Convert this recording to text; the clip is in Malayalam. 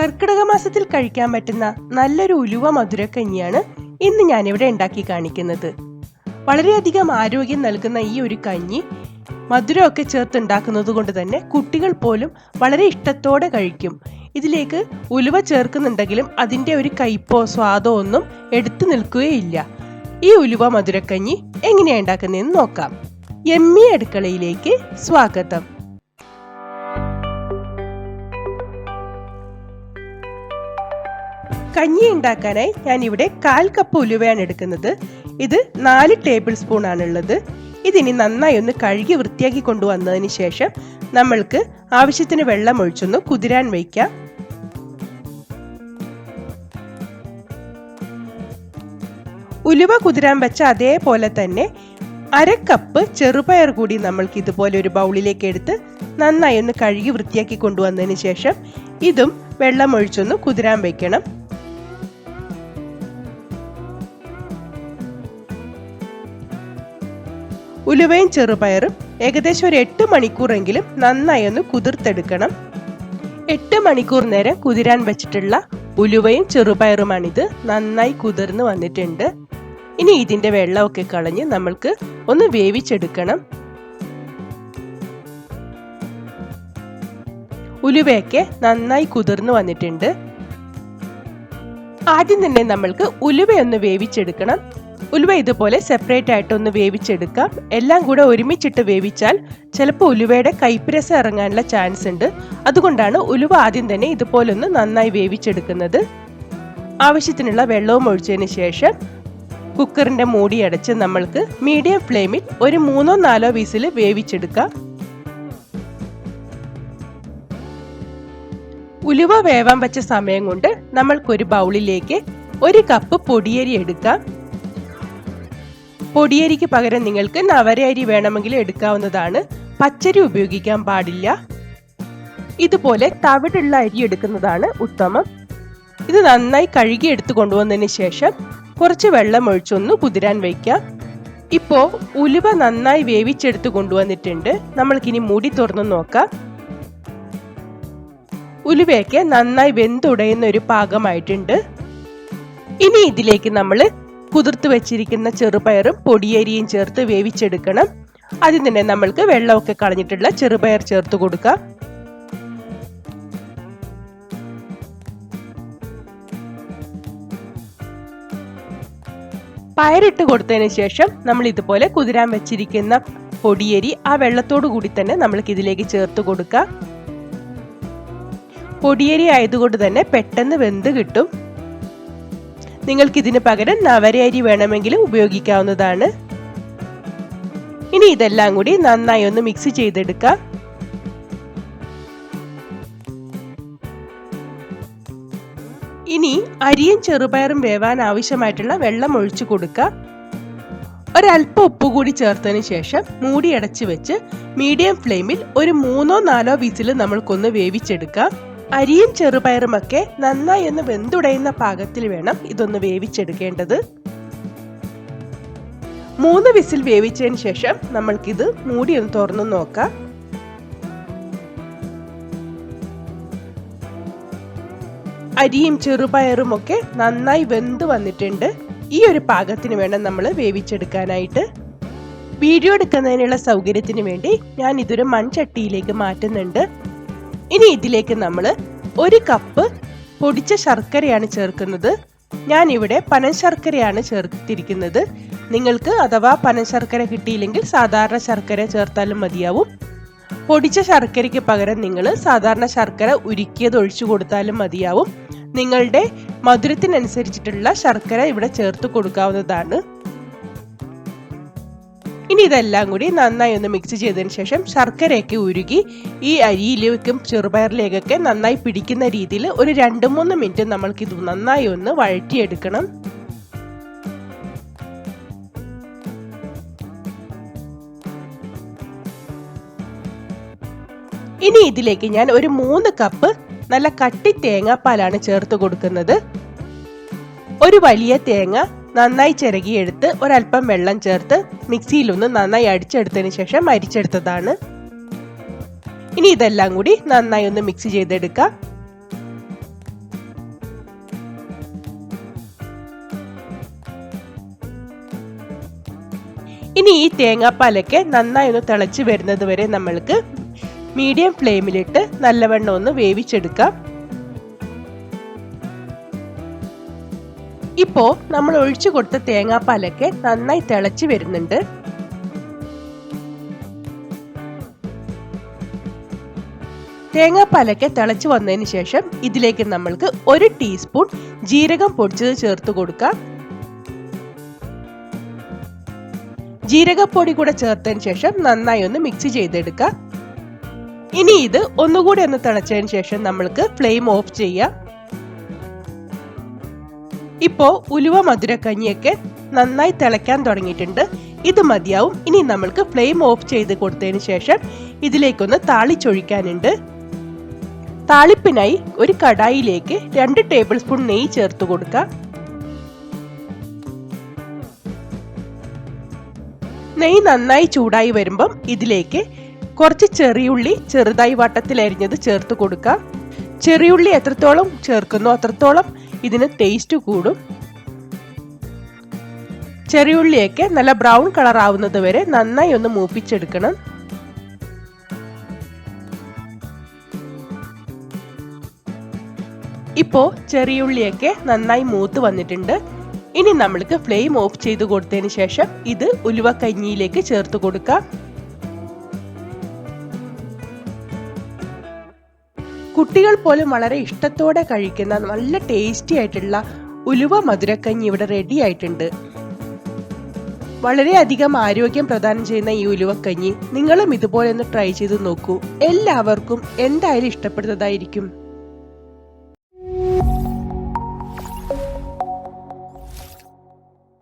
കർക്കിടക മാസത്തിൽ കഴിക്കാൻ പറ്റുന്ന നല്ലൊരു ഉലുവ മധുരക്കഞ്ഞിയാണ് ഇന്ന് ഞാനിവിടെ ഉണ്ടാക്കി കാണിക്കുന്നത്. വളരെയധികം ആരോഗ്യം നൽകുന്ന ഈ ഒരു കഞ്ഞി മധുരമൊക്കെ ചേർത്ത് ഉണ്ടാക്കുന്നത് കൊണ്ട് തന്നെ കുട്ടികൾ പോലും വളരെ ഇഷ്ടത്തോടെ കഴിക്കും. ഇതിലേക്ക് ഉലുവ ചേർക്കുന്നുണ്ടെങ്കിലും അതിന്റെ ഒരു കയ്പോ സ്വാദോ ഒന്നും എടുത്തു നിൽക്കുകയില്ല. ഈ ഉലുവ മധുരക്കഞ്ഞി എങ്ങനെയാണ് ഉണ്ടാക്കുന്നതെന്ന് നോക്കാം. എമ്മി അടുക്കളയിലേക്ക് സ്വാഗതം. കഞ്ഞി ഉണ്ടാക്കാനായി ഞാൻ ഇവിടെ കാൽ കപ്പ് ഉലുവയാണ് എടുക്കുന്നത്. ഇത് നാല് ടേബിൾ സ്പൂൺ ആണുള്ളത്. ഇതിനി നന്നായി ഒന്ന് കഴുകി വൃത്തിയാക്കി കൊണ്ടുവന്നതിന് ശേഷം നമ്മൾക്ക് ആവശ്യത്തിന് വെള്ളം ഒഴിച്ചൊന്ന് കുതിരാൻ വയ്ക്കാം. ഉലുവ കുതിരാൻ വെച്ച അതേപോലെ തന്നെ അര കപ്പ് ചെറുപയർ കൂടി നമ്മൾക്ക് ഇതുപോലെ ഒരു ബൗളിലേക്ക് എടുത്ത് നന്നായി ഒന്ന് കഴുകി വൃത്തിയാക്കി കൊണ്ടുവന്നതിന് ശേഷം ഇതും വെള്ളം ഒഴിച്ചൊന്ന് കുതിരാൻ വെക്കണം ഉലുവയും ചെറുപയറും ഏകദേശം ഒരു എട്ട് മണിക്കൂറെങ്കിലും നന്നായി ഒന്ന് കുതിർത്തെടുക്കണം. എട്ട് മണിക്കൂർ നേരം കുതിരാൻ വെച്ചിട്ടുള്ള ഉലുവയും ചെറുപയറുമാണിത് നന്നായി കുതിർന്ന് വന്നിട്ടുണ്ട്. ഇനി ഇതിന്റെ വെള്ളമൊക്കെ കളഞ്ഞ് നമ്മൾക്ക് ഒന്ന് വേവിച്ചെടുക്കണം. ഉലുവയൊക്കെ നന്നായി കുതിർന്ന് വന്നിട്ടുണ്ട്. ആദ്യം തന്നെ നമ്മൾക്ക് ഉലുവയൊന്ന് വേവിച്ചെടുക്കണം. ഉലുവ ഇതുപോലെ സെപ്പറേറ്റ് ആയിട്ട് ഒന്ന് വേവിച്ചെടുക്കാം. എല്ലാം കൂടെ ഒരുമിച്ചിട്ട് വേവിച്ചാൽ ചിലപ്പോൾ ഉലുവയുടെ കൈപ്പിരസം ഇറങ്ങാനുള്ള ചാൻസ് ഉണ്ട്. അതുകൊണ്ടാണ് ഉലുവ ആദ്യം തന്നെ ഇതുപോലെ ഒന്ന് നന്നായി വേവിച്ചെടുക്കുന്നത്. ആവശ്യത്തിനുള്ള വെള്ളവും ഒഴിച്ചതിന് ശേഷം കുക്കറിന്റെ മൂടി അടച്ച് നമ്മൾക്ക് മീഡിയം ഫ്ലെയിമിൽ ഒരു മൂന്നോ നാലോ വിസിൽ വേവിച്ചെടുക്കാം. ഉലുവ വേവാൻ വെച്ച സമയം കൊണ്ട് നമ്മൾക്കൊരു ബൗളിലേക്ക് ഒരു കപ്പ് പൊടിയരി എടുക്കാം. പൊടിയരിക്ക് പകരം നിങ്ങൾക്ക് നവര അരി വേണമെങ്കിൽ എടുക്കാവുന്നതാണ്. പച്ചരി ഉപയോഗിക്കാൻ പാടില്ല. ഇതുപോലെ തവിടുള്ള അരി എടുക്കുന്നതാണ് ഉത്തമം. ഇത് നന്നായി കഴുകി എടുത്തു കൊണ്ടുവന്നതിന് ശേഷം കുറച്ച് വെള്ളം ഒഴിച്ചൊന്ന് കുതിരാൻ വയ്ക്കാം. ഇപ്പോൾ ഉലുവ നന്നായി വേവിച്ചെടുത്ത് കൊണ്ടുവന്നിട്ടുണ്ട്. നമ്മൾക്കിനി മൂടി തുറന്നു നോക്കാം. ഉലുവയൊക്കെ നന്നായി വെന്തുടയുന്ന ഒരു പാകമായിട്ടുണ്ട്. ഇനി ഇതിലേക്ക് നമ്മൾ കുതിർത്ത് വെച്ചിരിക്കുന്ന ചെറുപയറും പൊടിയരിയും ചേർത്ത് വേവിച്ചെടുക്കണം. ആദ്യം തന്നെ നമ്മൾക്ക് വെള്ളമൊക്കെ കളഞ്ഞിട്ടുള്ള ചെറുപയർ ചേർത്ത് കൊടുക്കാം. പയറിട്ട് കൊടുത്തതിന് ശേഷം നമ്മൾ ഇതുപോലെ കുതിരാൻ വെച്ചിരിക്കുന്ന പൊടിയരി ആ വെള്ളത്തോടു കൂടി തന്നെ നമ്മൾക്ക് ഇതിലേക്ക് ചേർത്ത് കൊടുക്കാം. പൊടിയരി ആയതുകൊണ്ട് തന്നെ പെട്ടെന്ന് വെന്ത് കിട്ടും. നിങ്ങൾക്ക് ഇതിന് പകരം നവരയരി വേണമെങ്കിലും ഉപയോഗിക്കാവുന്നതാണ്. ഇനി ഇതെല്ലാം കൂടി നന്നായി ഒന്ന് മിക്സ് ചെയ്തെടുക്കാം. ഇനി അരിയും ചെറുപയറും വേവാൻ ആവശ്യമായിട്ടുള്ള വെള്ളം ഒഴിച്ചു കൊടുക്കുക ഒരല്പം ഉപ്പ് കൂടി ചേർത്തതിന് ശേഷം മൂടി അടച്ചു വെച്ച് മീഡിയം ഫ്ലെയിമിൽ ഒരു മൂന്നോ നാലോ വിസിൽ നമ്മൾക്കൊന്ന് വേവിച്ചെടുക്കാം. അരിയും ചെറുപയറുമൊക്കെ നന്നായി ഒന്ന് വെന്തുടയുന്ന പാകത്തിൽ വേണം ഇതൊന്ന് വേവിച്ചെടുക്കേണ്ടത്. മൂന്ന് വിസിൽ വേവിച്ചതിന് ശേഷം നമ്മൾക്കിത് മൂടി ഒന്ന് തുറന്നു നോക്കാം. അരിയും ചെറുപയറും ഒക്കെ നന്നായി വെന്ത് വന്നിട്ടുണ്ട്. ഈ ഒരു പാകത്തിന് വേണം നമ്മൾ വേവിച്ചെടുക്കാനായിട്ട്. വീഡിയോ എടുക്കുന്നതിനുള്ള സൗകര്യത്തിന് വേണ്ടി ഞാൻ ഇതൊരു മൺചട്ടിയിലേക്ക് മാറ്റുന്നുണ്ട്. ഇനി ഇതിലേക്ക് നമ്മൾ ഒരു കപ്പ് പൊടിച്ച ശർക്കരയാണ് ചേർക്കുന്നത്. ഞാൻ ഇവിടെ പനശർക്കരയാണ് ചേർത്തിരിക്കുന്നത്. നിങ്ങൾക്ക് അഥവാ പനശർക്കര കിട്ടിയില്ലെങ്കിൽ സാധാരണ ശർക്കര ചേർത്താലും മതിയാവും. പൊടിച്ച ശർക്കരയ്ക്ക് പകരം നിങ്ങൾ സാധാരണ ശർക്കര ഉരുക്കിയത് ഒഴിച്ചു കൊടുത്താലും മതിയാവും. നിങ്ങളുടെ മധുരത്തിനനുസരിച്ചിട്ടുള്ള ശർക്കര ഇവിടെ ചേർത്ത് കൊടുക്കാവുന്നതാണ്. ഇനി ഇതെല്ലാം കൂടി നന്നായി ഒന്ന് മിക്സ് ചെയ്തതിന് ശേഷം ശർക്കരയൊക്കെ ഉരുകി ഈ അരിയിലേക്കും ചെറുപയറിലേക്കൊക്കെ നന്നായി പിടിക്കുന്ന രീതിയിൽ ഒരു രണ്ട് മൂന്ന് മിനിറ്റ് നമ്മൾക്ക് ഇത് നന്നായി ഒന്ന് വഴറ്റിയെടുക്കണം. ഇനി ഇതിലേക്ക് ഞാൻ ഒരു മൂന്ന് കപ്പ് നല്ല കട്ടി തേങ്ങാപ്പാലാണ് ചേർത്ത് കൊടുക്കുന്നത്. ഒരു വലിയ തേങ്ങ നന്നായി ചിരകിയെടുത്ത് ഒരല്പം വെള്ളം ചേർത്ത് മിക്സിയിലൊന്ന് നന്നായി അടിച്ചെടുത്തതിന് ശേഷം അരിച്ചെടുത്തതാണ്. ഇനി ഇതെല്ലാം കൂടി നന്നായി ഒന്ന് മിക്സ് ചെയ്തെടുക്കുക ഇനി ഈ തേങ്ങാപ്പാലൊക്കെ നന്നായി ഒന്ന് തിളച്ച് വരുന്നത് വരെ നമ്മൾക്ക് മീഡിയം ഫ്ലെയിമിലിട്ട് നല്ലവണ്ണം ഒന്ന് വേവിച്ചെടുക്കാം. ഇപ്പോ നമ്മൾ ഒഴിച്ചു കൊടുത്ത തേങ്ങാപ്പാലൊക്കെ നന്നായി തിളച്ച് വരുന്നുണ്ട്. തേങ്ങാപ്പാലൊക്കെ തിളച്ചു വന്നതിന് ശേഷം ഇതിലേക്ക് നമ്മൾക്ക് ഒരു ടീസ്പൂൺ ജീരകം പൊടിച്ചത് ചേർത്ത് കൊടുക്കാം. ജീരകപ്പൊടി കൂടെ ചേർത്തതിന് ശേഷം നന്നായി ഒന്ന് മിക്സ് ചെയ്തെടുക്കാം. ഇനി ഇത് ഒന്നുകൂടി ഒന്ന് തിളച്ചതിന് ശേഷം നമ്മൾക്ക് ഫ്ലെയിം ഓഫ് ചെയ്യാം. ഇപ്പോ ഉലുവ മധുരക്കഞ്ഞിയൊക്കെ നന്നായി തിളയ്ക്കാൻ തുടങ്ങിയിട്ടുണ്ട്. ഇത് മതിയാവും. ഇനി നമ്മൾക്ക് ഫ്ലെയിം ഓഫ് ചെയ്ത് കൊടുത്തതിന് ശേഷം ഇതിലേക്കൊന്ന് താളിച്ചൊഴിക്കാനുണ്ട്. താളിപ്പിനായി ഒരു കടായിലേക്ക് രണ്ട് ടേബിൾ സ്പൂൺ നെയ്യ് ചേർത്ത് കൊടുക്കുക നെയ്യ് നന്നായി ചൂടായി വരുമ്പം ഇതിലേക്ക് കുറച്ച് ചെറിയുള്ളി ചെറുതായി വട്ടത്തിൽ അരിഞ്ഞത് ചേർത്ത് കൊടുക്കാം. ചെറിയുള്ളി എത്രത്തോളം ചേർക്കുന്നോ അത്രത്തോളം ഇതിന് ടേസ്റ്റ് കൂടും. ചെറിയുള്ളിയൊക്കെ നല്ല ബ്രൗൺ കളർ ആവുന്നത് വരെ നന്നായി ഒന്ന് മൂപ്പിച്ചെടുക്കണം. ഇപ്പോ ചെറിയുള്ളിയൊക്കെ നന്നായി മൂത്ത് വന്നിട്ടുണ്ട്. ഇനി നമ്മൾക്ക് ഫ്ലെയിം ഓഫ് ചെയ്ത് കൊടുത്തതിന് ശേഷം ഇത് ഉലുവ കഞ്ഞിയിലേക്ക് ചേർത്ത് കൊടുക്കാം. കുട്ടികൾ പോലും വളരെ ഇഷ്ടത്തോടെ കഴിക്കുന്ന നല്ല ടേസ്റ്റി ആയിട്ടുള്ള ഉലുവ മധുരക്കഞ്ഞി ഇവിടെ റെഡി ആയിട്ടുണ്ട്. വളരെയധികം ആരോഗ്യം പ്രദാനം ചെയ്യുന്ന ഈ ഉലുവക്കഞ്ഞി നിങ്ങളും ഇതുപോലെ ഒന്ന് ട്രൈ ചെയ്ത് നോക്കൂ. എല്ലാവർക്കും എന്തായാലും ഇഷ്ടപ്പെടുന്നതായിരിക്കും.